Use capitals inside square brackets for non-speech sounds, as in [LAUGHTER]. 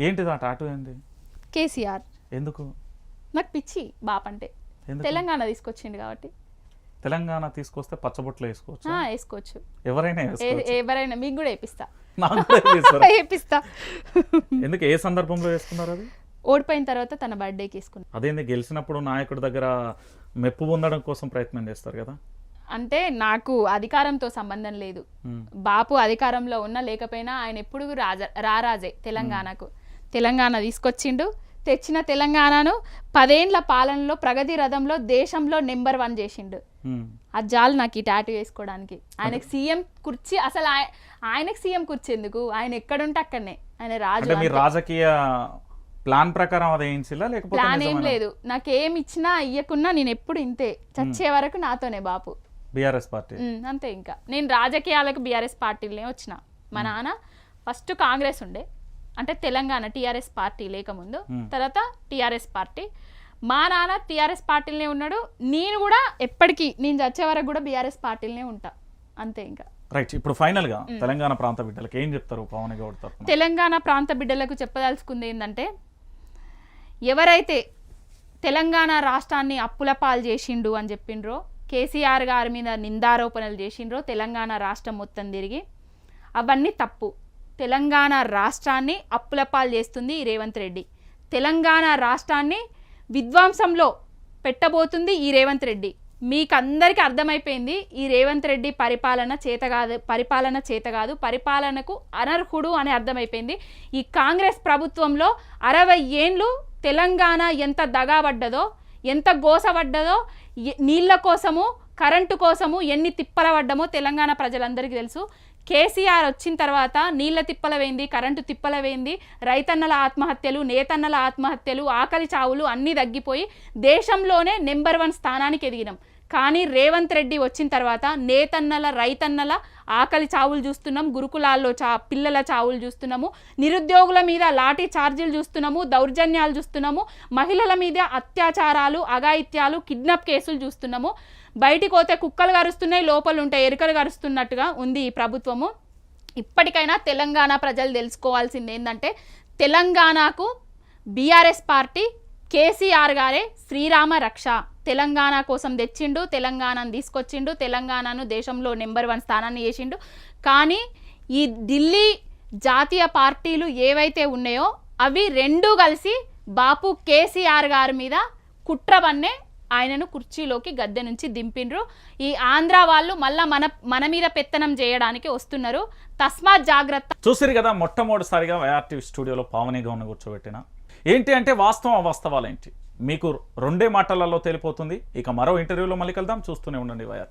ఏంటిది ఆ టాటూ ఏంది? కేసీఆర్. ఎందుకు? నాకు పిచ్చి బాప్ అంటే. తెలంగాణ తీసుకొచ్చిండు కాబట్టి. తెలంగాణ తీసుకొస్తే పచ్చబొట్లు వేసుకోవచ్చు. ఆ, వేసుకోవచ్చు. ఎవరైనా ఎవరైనా మీకు కూడా వేపిస్తా? [LAUGHS] వేపిస్తా. ఎందుకు? ఏ సందర్భంలో వేసుకున్నారు అది? ఓడిపోయిన తర్వాత తన బర్త్డేకి వేసుకున్నా. అదేంది? గెలిచినప్పుడు నాయకుడి దగ్గర మెప్పు పొందడం కోసం ప్రయత్నం చేస్తారు కదా? అంటే నాకు అధికారంతో సంబంధం లేదు. బాపు అధికారంలో ఉన్నా లేకపోయినా ఆయన ఎప్పుడు రాజా రారాజే తెలంగాణకు. తెలంగాణ తీసుకొచ్చిండు. తెచ్చిన తెలంగాణను పదేండ్ల పాలనలో ప్రగతి రథంలో దేశంలో నెంబర్ వన్ చేసిండు. అది చాలు నాకు ఈ టాటూ వేసుకోవడానికి. ఆయనకు సీఎం కుర్చీ అసలు ఆయ- ఆయనకు సీఎం కుర్చీ ఎందుకు? ఆయన ఎక్కడుంటే అక్కడనే. ఆయన రాజు రాజకీయ ప్లాన్ ప్రకారం అది వేయించిలా లేకపోతే ప్లాన్ ఏం? లేదు. నాకేం ఇచ్చినా ఇయ్యకున్నా నేను ఎప్పుడు ఇంతే. చచ్చే వరకు నాతోనే బాపు. BRS party. అంతే ఇంకా. నేను రాజకీయాలకు బీఆర్ఎస్ పార్టీలనే వచ్చిన. మా నాన్న ఫస్ట్ కాంగ్రెస్ ఉండే. అంటే తెలంగాణ టీఆర్ఎస్ పార్టీ లేకముందు. తర్వాత టీఆర్ఎస్ పార్టీ. మా నాన్న టీఆర్ఎస్ పార్టీలనే ఉన్నాడు నేను కూడా ఎప్పటికీ నేను చచ్చే వరకు కూడా బీఆర్ఎస్ పార్టీలనే ఉంటా. అంతే ఇంకా. రైట్ ఇప్పుడు ఫైనల్గా తెలంగాణ ప్రాంత బిడ్డలకు ఏం చెప్తారు పవన్ గౌడ్ తెలంగాణ ప్రాంత బిడ్డలకు చెప్పదలుచుకుంది ఏంటంటే ఎవరైతే తెలంగాణ రాష్ట్రాన్ని అప్పుల పాలు చేసిండు అని చెప్పిండ్రో కేసీఆర్ గారి మీద నిందారోపణలు చేసిండ్రో తెలంగాణ రాష్ట్రం మొత్తం తిరిగి అవన్నీ తప్పు. తెలంగాణ రాష్ట్రాన్ని అప్పులపాలు చేస్తుంది ఈ రేవంత్ రెడ్డి. తెలంగాణ రాష్ట్రాన్ని విధ్వంసంలో పెట్టబోతుంది ఈ రేవంత్ రెడ్డి. మీకు అందరికీ అర్థమైపోయింది ఈ రేవంత్ రెడ్డి పరిపాలన చేత కాదు పరిపాలన చేత కాదు పరిపాలనకు అనర్హుడు అని అర్థమైపోయింది. ఈ కాంగ్రెస్ ప్రభుత్వంలో అరవై ఏండ్లు తెలంగాణ ఎంత దగాబడ్డదో ఎంత గోసబడ్డదో నీళ్ళ కోసము కరెంటు కోసము ఎన్ని తిప్పల పడ్డమో తెలంగాణ ప్రజలందరికీ తెలుసు. కేసీఆర్ వచ్చిన తర్వాత నీళ్ళ తిప్పల వేయింది కరెంటు తిప్పల వేయింది రైతన్నల ఆత్మహత్యలు నేతన్నల ఆత్మహత్యలు ఆకలి చావులు అన్నీ తగ్గిపోయి దేశంలోనే నెంబర్ వన్ స్థానానికి ఎదిగినాం. కానీ రేవంత్ రెడ్డి వచ్చిన తర్వాత నేతన్నల రైతన్నల ఆకలి చావులు చూస్తున్నాం గురుకులాల్లో చా పిల్లల చావులు చూస్తున్నాము నిరుద్యోగుల మీద లాఠీ ఛార్జీలు చూస్తున్నాము దౌర్జన్యాలు చూస్తున్నాము మహిళల మీద అత్యాచారాలు అఘాయిత్యాలు కిడ్నాప్ కేసులు చూస్తున్నాము. బయటికి పోతే కుక్కలు గరుస్తున్నాయి లోపల ఉంటే ఎరుకలు గరుస్తున్నట్టుగా ఉంది ఈ ప్రభుత్వము. ఇప్పటికైనా తెలంగాణ ప్రజలు తెలుసుకోవాల్సింది ఏంటంటే తెలంగాణకు బీఆర్ఎస్ పార్టీ కేసీఆర్ గారే శ్రీరామ రక్ష. తెలంగాణ కోసం తెచ్చిండు తెలంగాణను తీసుకొచ్చిండు తెలంగాణను దేశంలో నెంబర్ వన్ స్థానాన్ని చేసిండు. కానీ ఈ ఢిల్లీ జాతీయ పార్టీలు ఏవైతే ఉన్నాయో అవి రెండూ కలిసి బాపు కేసీఆర్ గారి మీద కుట్రబన్నే ఆయనను కుర్చీలోకి గద్దె నుంచి దింపిండ్రు. ఈ ఆంధ్ర వాళ్ళు మళ్ళా మన మన మీద పెత్తనం చేయడానికి వస్తున్నారు. తస్మాత్ జాగ్రత్త. చూసిరు కదా మొట్టమొదటిసారిగా వైఆర్టీవీ స్టూడియోలో పావని గౌన్ కూర్చోబెట్టిన. ఏంటి అంటే వాస్తవం అవాస్తవాలు ఏంటి మీకు రెండే మాటలలో తెలిపోతుంది. ఇక మరో ఇంటర్వ్యూలో మళ్ళీ కలుద్దాం. చూస్తూనే ఉండండి వైఆర్.